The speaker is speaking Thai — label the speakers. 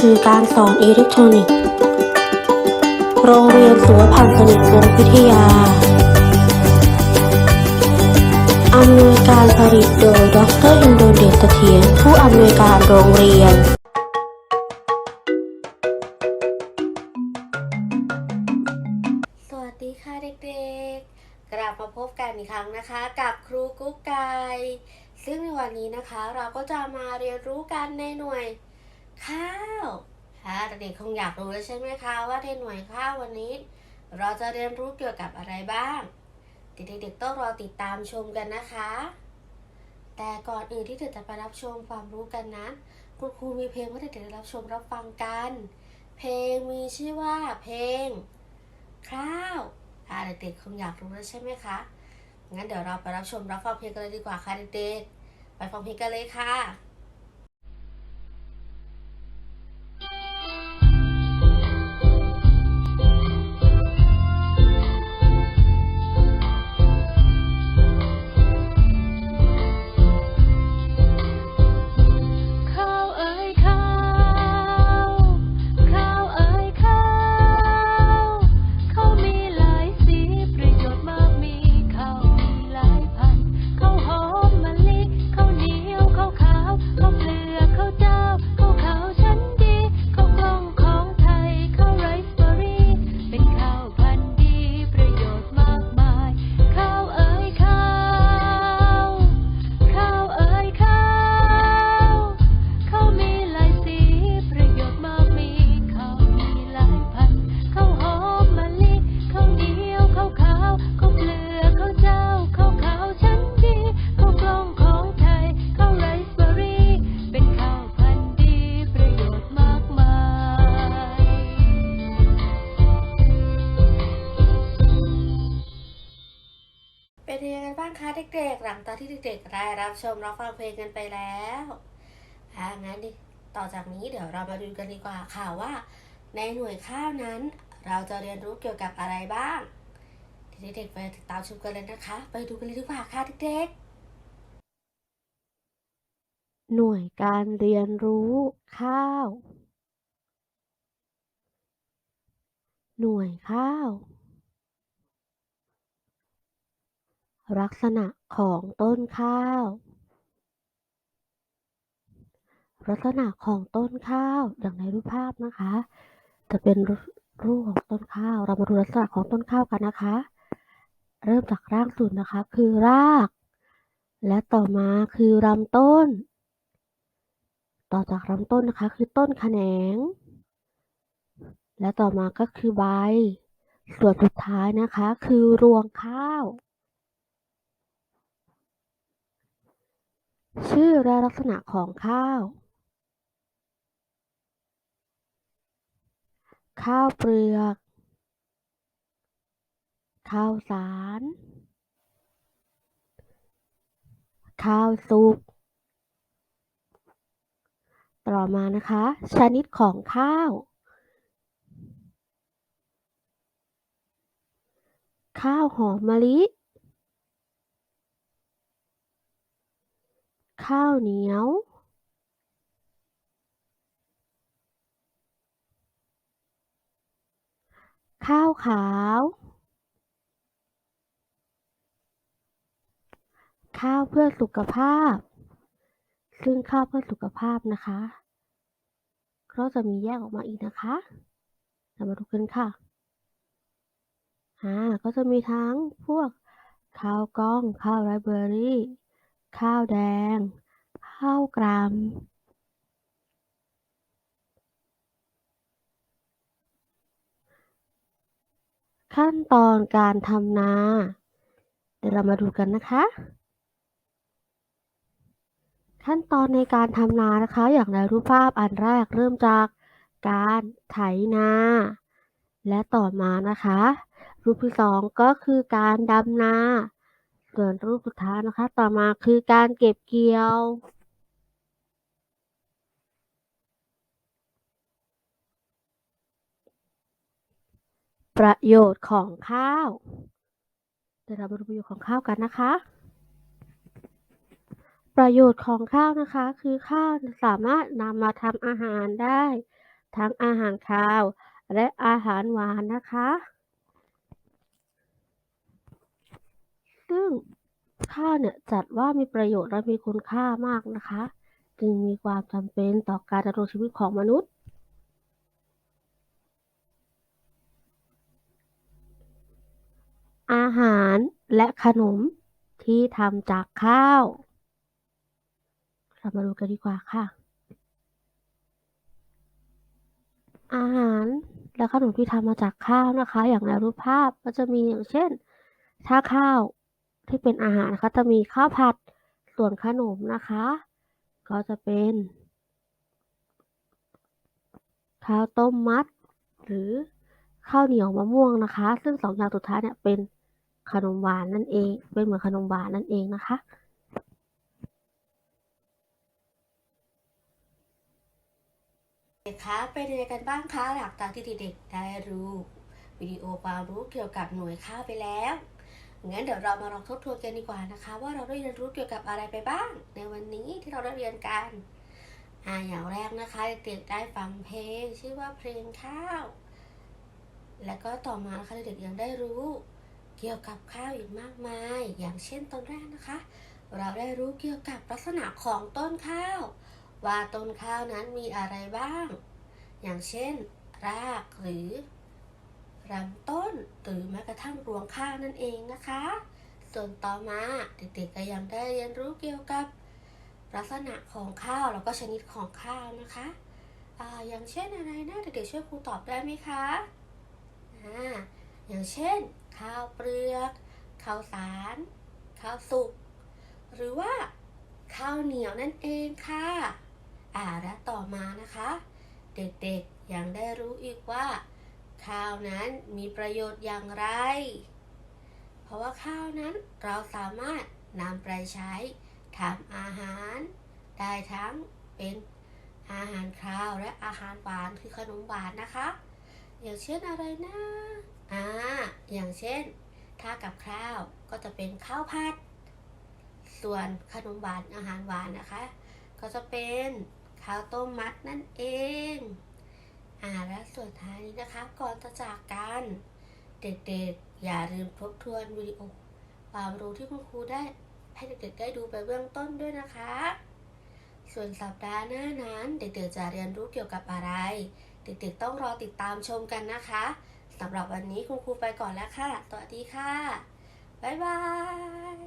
Speaker 1: สื่อการสอนอิเล็กทรอนิกส์ โรงเรียนสุวพันธ์สนิทวงวิทยา อำนวยการผลิตโดย ดรอินโดเดชเสถียรผู้อำนวยการโรงเรียน
Speaker 2: สวัสดีค่ะเด็กๆ กลับมาพบกันอีกครั้งนะคะ กับครูกุ๊กไก่ซึ่งในวันนี้นะคะเราก็จะมาเรียนรู้กันในหน่วย ข้าวค่ะเด็กๆคงอยากรู้แล้วใช่ไหมคะว่าในหน่วยข้าววันนี้ เราจะเรียนรู้เกี่ยวกับอะไรบ้าง เด็กๆต้องรอติดตามชมกันนะคะ แต่ก่อนอื่นที่เด็กจะไปรับชมความรู้กันนั้นคุณครูมีเพลงให้เด็กๆได้รับชมรับฟังกัน เพลงมีชื่อว่าเพลงข้าวอ่าเด็กๆคงอยากรู้แล้วใช่ไหมคะงั้นเดี๋ยวเราไปรับชมรับฟังเพลงกันเลยดีกว่าค่ะเด็กๆไปฟังเพลงกันเลยค่ะ
Speaker 3: เด็ก
Speaker 2: ๆ หลังจากที่เด็กๆ ได้รับชมรับฟังเพลงกันไปแล้วอ่างั้นดิต่อจากนี้เดี๋ยวเรามาดูกันดีกว่าค่ะว่า ในหน่วยข้าวนั้น เราจะเรียนรู้เกี่ยวกับอะไรบ้างเด็กๆไปติดตามชมกันเลยนะคะ ไปดูกันเลยดีกว่าค่ะเด็กๆ
Speaker 1: หน่วยการเรียนรู้ข้าว หน่วยข้าว ลักษณะของต้นข้าว ลักษณะของต้นข้าวอย่างในรูปภาพนะคะ จะเป็นรูปของต้นข้าว เรามาดูลักษณะของต้นข้าวกันนะคะ เริ่มจากรากสุดนะคะ คือราก และต่อมาคือลำต้น ต่อจากลำต้นนะคะ คือต้นแขนง และต่อมาก็คือใบ ส่วนสุดท้ายนะคะ คือรวงข้าว ชื่อและลักษณะของข้าว ข้าวเปลือก ข้าวสาร ข้าวสุก ต่อมานะคะ ชนิดของข้าว ข้าวหอมมะลิ ข้าวเหนียวข้าวขาว ข้าวเพื่อสุขภาพ ซึ่งข้าวเพื่อสุขภาพนะคะ ก็จะมีแยกออกมาอีกนะคะเรามาดูกันค่ะอ่าก็จะมีทั้งพวกข้าวกล้อง ข้าวไรเบอร์รี่ ข้าวแดง ข้าวกรำขั้นตอนการทำนา เดี๋ยวเรามาดูกันนะคะ ขั้นตอนในการทำนานะคะ อย่างในรูปภาพอันแรกเริ่มจากการไถนา และต่อมานะคะ รูปที่สองก็คือการดำนา ส่วนรูปสุดท้ายนะคะ ต่อมาคือการเก็บเกี่ยว ประโยชน์ของข้าวเดี๋ยวเรามาดูประโยชน์ของข้าวกันนะคะ ประโยชน์ของข้าวนะคะ คือข้าวสามารถนำมาทำอาหารได้
Speaker 4: ทั้งอาหารคาวและอาหารหวานนะคะ ซึ่งข้าวเนี่ยจัดว่ามีประโยชน์และมีคุณค่ามากนะคะ จึงมีความจำเป็นต่อการดำรงชีวิตของมนุษย์ อาหารและขนมที่ทำจากข้าว เรามาดูกันดีกว่าค่ะ อาหารและขนมที่ทำมาจากข้าวนะคะ อย่างในรูปภาพก็จะมีอย่างเช่น ถ้าข้าว ที่เป็นอาหารนะคะจะมีข้าวผัดส่วนขนมนะคะ ก็จะเป็นข้าวต้มมัด หรือข้าวเหนียวมะม่วงนะคะ ซึ่งสองอย่างสุดท้ายเนี่ยเป็นขนมหวานนั่นเอง เป็นเหมือนขนมหวานนั่นเองนะคะ
Speaker 1: เด็กคะเป็นยังไงกันบ้างคะหลังจากที่เด็กๆได้รู้ วิดีโอความรู้เกี่ยวกับหน่วยข้าวไปแล้ว งั้นเดี๋ยวเรามาลองทบทวนกันดีกว่านะคะ ว่าเราได้เรียนรู้เกี่ยวกับอะไรไปบ้าง ในวันนี้ที่เราได้เรียนกันอ่าอย่างแรกนะคะเด็กๆได้ฟังเพลงชื่อว่าเพลงข้าว แล้วก็ต่อมานะคะเด็กๆยังได้รู้เกี่ยวกับข้าวอีกมากมาย อย่างเช่นตอนแรกนะคะ เราได้รู้เกี่ยวกับลักษณะของต้นข้าว ว่าต้นข้าวนั้นมีอะไรบ้าง อย่างเช่น รากหรือ ลำต้นหรือแม้กระทั่งรวงข้าวนั่นเองนะคะ ส่วนต่อมาเด็กๆก็ยังได้เรียนรู้เกี่ยวกับ ลักษณะของข้าวแล้วก็ชนิดของข้าวนะคะอ่าอย่างเช่นอะไรนะเด็กๆช่วยครูตอบได้ไหมคะอ่าอย่างเช่น ข้าวเปลือก ข้าวสาร ข้าวสุก หรือว่า ข้าวเหนียวนั่นเองค่ะอ่าและต่อมานะคะ เด็กๆยังได้รู้อีกว่า ข้าวนั้นมีประโยชน์อย่างไร เพราะว่าข้าวนั้นเราสามารถนำไปใช้ทำอาหาร ได้ทั้งเป็นอาหารคาวและอาหารหวานคือขนมหวานนะคะ อย่างเช่นอะไรนะอ่าอย่างเช่น ถ้ากับข้าวก็จะเป็นข้าวผัด ส่วนขนมหวานอาหารหวานนะคะ ก็จะเป็นข้าวต้มมัดนั่นเอง อ่าและส่วนท้ายนี้นะคะ ก่อนจะจากกันเด็กๆ อย่าลืมทบทวนวิดีโอความรู้ที่คุณครูได้ให้เด็กๆได้ดูไปเบื้องต้นด้วยนะคะ ส่วนสัปดาห์หน้านั้นเด็กๆจะเรียนรู้เกี่ยวกับอะไร เด็กๆต้องรอติดตามชมกันนะคะสำหรับวันนี้คุณครูไปก่อนแล้วค่ะสวัสดีค่ะ บ๊ายบาย